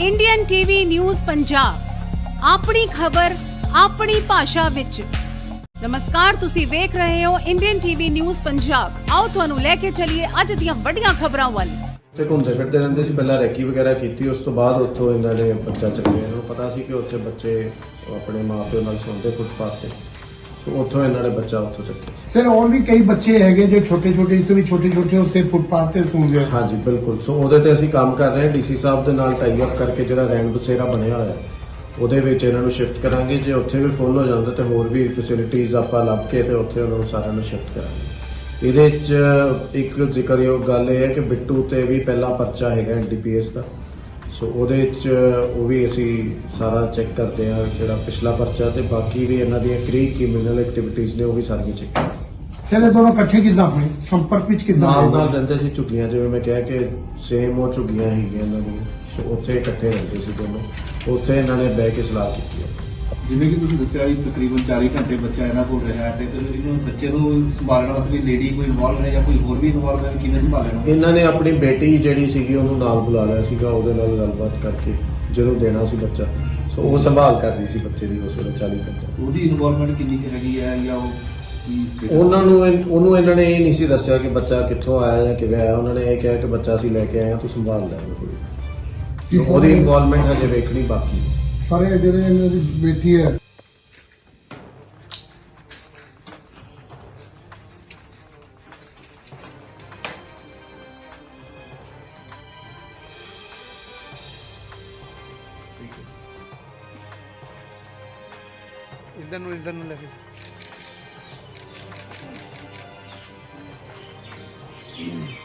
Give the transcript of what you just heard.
Indian TV news Punjab ਆਪਣੀ ਖਬਰ, ਆਪਣੀ ਭਾਸ਼ਾ ਵਿੱਚ। ਨਮਸਕਾਰ, ਤੁਸੀਂ ਵੇਖ ਰਹੇ ਹੋ ਇੰਡੀਅਨ ਟੀਵੀ ਨਿਊਜ਼ ਪੰਜਾਬ ਆਓ ਤੁਹਾਨੂੰ ਲੈ ਕੇ ਚੱਲੀਏ ਅੱਜ ਦੀਆਂ ਵੱਡੀਆਂ ਖਬਰਾਂ ਵੱਲ। ਤੇ ਘੁੰਮਦੇ ਫਿਰਦੇ ਰਹਿੰਦੇ ਸੀ, ਪਹਿਲਾਂ ਰੈਕੀ ਵਗੈਰਾ ਕੀਤੀ, ਉਸ ਤੋਂ ਬਾਅਦ ਉੱਥੋਂ ਇਹਨਾਂ ਨੇ ਬੱਚਾ ਚੱਕਿਆ ਇਹਨਾਂ ਨੂੰ ਪਤਾ ਸੀ ਕਿ ਉੱਥੇ ਬੱਚੇ ਆਪਣੇ ਮਾਪਿਓ ਨਾਲ ਸੌਂਦੇ ਫੁੱਟਪਾਥ ਤੇ। ਸੋ ਉੱਥੋਂ ਇਹਨਾਂ ਨੇ ਬੱਚਾ ਉੱਥੋਂ ਚੱਕਿਆ। ਸਰ ਹੋਰ ਵੀ ਕਈ ਬੱਚੇ ਹੈਗੇ ਜੋ ਛੋਟੇ ਛੋਟੇ ਇਸ ਤੋਂ ਵੀ ਛੋਟੇ ਛੋਟੇ ਉੱਤੇ ਫੁੱਟਪਾਥ ਤੇ ਸੌਂਦੇ ਆ। ਹਾਂਜੀ ਬਿਲਕੁਲ। ਸੋ ਉਹਦੇ ਤੇ ਅਸੀਂ ਕੰਮ ਕਰ ਰਹੇ ਹਾਂ। ਡੀਸੀ ਸਾਹਿਬ ਦੇ ਨਾਲ ਟਾਈ ਅਪ ਕਰਕੇ ਜਿਹੜਾ ਰੈਂਕ ਬਸੇਰਾ ਬਣਿਆ ਹੋਇਆ ਹੈ, ਉਹਦੇ ਵਿੱਚ ਇਹਨਾਂ ਨੂੰ ਸ਼ਿਫਟ ਕਰਾਂਗੇ। ਜੇ ਉੱਥੇ ਵੀ ਫੁੱਲ ਹੋ ਜਾਂਦਾ ਤੇ ਹੋਰ ਵੀ ਫੈਸਿਲਿਟੀਆਂ ਆਪਾਂ ਲੱਭ ਕੇ ਤੇ ਉੱਥੇ ਉਹਨਾਂ ਨੂੰ ਸਾਰਿਆਂ ਨੂੰ ਸ਼ਿਫਟ ਕਰਾਂਗੇ। ਇਹਦੇ 'ਚ ਇੱਕ ਜ਼ਿਕਰਯੋਗ ਗੱਲ ਇਹ ਹੈ ਕਿ ਬਿੱਟੂ ਤੇ ਵੀ ਪਹਿਲਾ ਪਰਚਾ ਹੈਗਾ ਐਨਡੀਪੀਐਸ ਦਾ। ਸੋ ਉਹਦੇ 'ਚ ਉਹ ਵੀ ਅਸੀਂ ਸਾਰਾ ਚੈੱਕ ਕਰਦੇ ਹਾਂ ਜਿਹੜਾ ਪਿਛਲਾ ਪਰਚਾ ਤੇ ਬਾਕੀ ਵੀ ਇਹਨਾਂ ਦੀਆਂ ਕਰੀ ਕ੍ਰਿਮੀਨਲ ਐਕਟੀਵਿਟੀਜ਼ ਨੇ ਉਹ ਵੀ ਸਾਰੀਆਂ ਚੈੱਕ ਸਰ ਇਹ ਦੋਨੋਂ ਇਕੱਠੇ ਕਿੱਦਾਂ ਹੋਏ? ਸੰਪਰਕ ਵਿੱਚ ਕਿੱਦਾਂ ਨਾਲ ਨਾਲ ਰਹਿੰਦੇ ਸੀ ਝੁੱਗੀਆਂ ਜਿਵੇਂ ਮੈਂ ਕਿਹਾ ਕਿ ਸੇਮ ਉਹ ਝੁੱਗੀਆਂ ਹੈਗੀਆਂ ਇਹਨਾਂ ਦੀਆਂ। ਸੋ ਉੱਥੇ ਇਕੱਠੇ ਰਹਿੰਦੇ ਸੀ ਦੋਨੋਂ। ਉੱਥੇ ਇਹਨਾਂ ਨੇ ਬਹਿ ਕੇ ਸਲਾਹ ਕੀਤੀ ਹੈ। ਜਿਵੇਂ ਕਿ ਤੁਸੀਂ ਦੱਸਿਆ ਵੀ ਤਕਰੀਬਨ 40 ਘੰਟੇ ਬੱਚਾ ਇਹਨਾਂ ਕੋਲ ਰਿਹਾ ਹੈ ਤੇ ਇਹਨੂੰ ਬੱਚੇ ਨੂੰ ਸੰਭਾਲਣ ਵਾਸਤੇ ਵੀ ਲੇਡੀ ਕੋਈ ਇਨਵੋਲਵ ਹੈ ਜਾਂ ਕੋਈ ਹੋਰ ਵੀ ਇਨਵੋਲਵ ਹੈ ਕਿਵੇਂ ਸੰਭਾਲਣਾ ਇਹਨਾਂ ਨੇ ਆਪਣੀ ਬੇਟੀ ਜਿਹੜੀ ਸੀਗੀ ਉਹਨੂੰ ਨਾਲ ਬੁਲਾ ਲਿਆ ਸੀਗਾ ਉਹਦੇ ਨਾਲ ਗੱਲਬਾਤ ਕਰਕੇ ਜਦੋਂ ਦੇਣਾ ਸੀ ਬੱਚਾ। ਸੋ ਉਹ ਸੰਭਾਲ ਕਰ ਰਹੀ ਸੀ ਬੱਚੇ ਦੀ ਉਸ ਵੇਲੇ 40 ਘੰਟੇ। ਉਹਦੀ ਇਨਵੋਲਵਮੈਂਟ ਕਿੰਨੀ ਕੁ ਹੈਗੀ ਹੈ ਜਾਂ ਉਹ ਉਹਨਾਂ ਨੂੰ ਉਹਨੂੰ ਇਹਨਾਂ ਨੇ ਇਹ ਨਹੀਂ ਸੀ ਦੱਸਿਆ ਕਿ ਬੱਚਾ ਕਿੱਥੋਂ ਆਇਆ ਜਾਂ ਕਿਵੇਂ ਆਇਆ। ਉਹਨਾਂ ਨੇ ਇਹ ਕਿਹਾ ਕਿ ਬੱਚਾ ਅਸੀਂ ਲੈ ਕੇ ਆਏ ਹਾਂ ਤੂੰ ਸੰਭਾਲ ਲੈ। ਉਹਦੀ ਇਨਵੋਲਵਮੈਂਟ ਹਜੇ ਵੇਖਣੀ ਬਾਕੀ ਹੈ। ਸਾਰੇ ਜਿਹੜੇ ਇਹਨਾਂ ਦੀ ਬੇਟੀ ਹੈ ਇਧਰ ਨੂੰ ਇਧਰ ਨੂੰ ਲੈ ਕੇ Mm-hmm.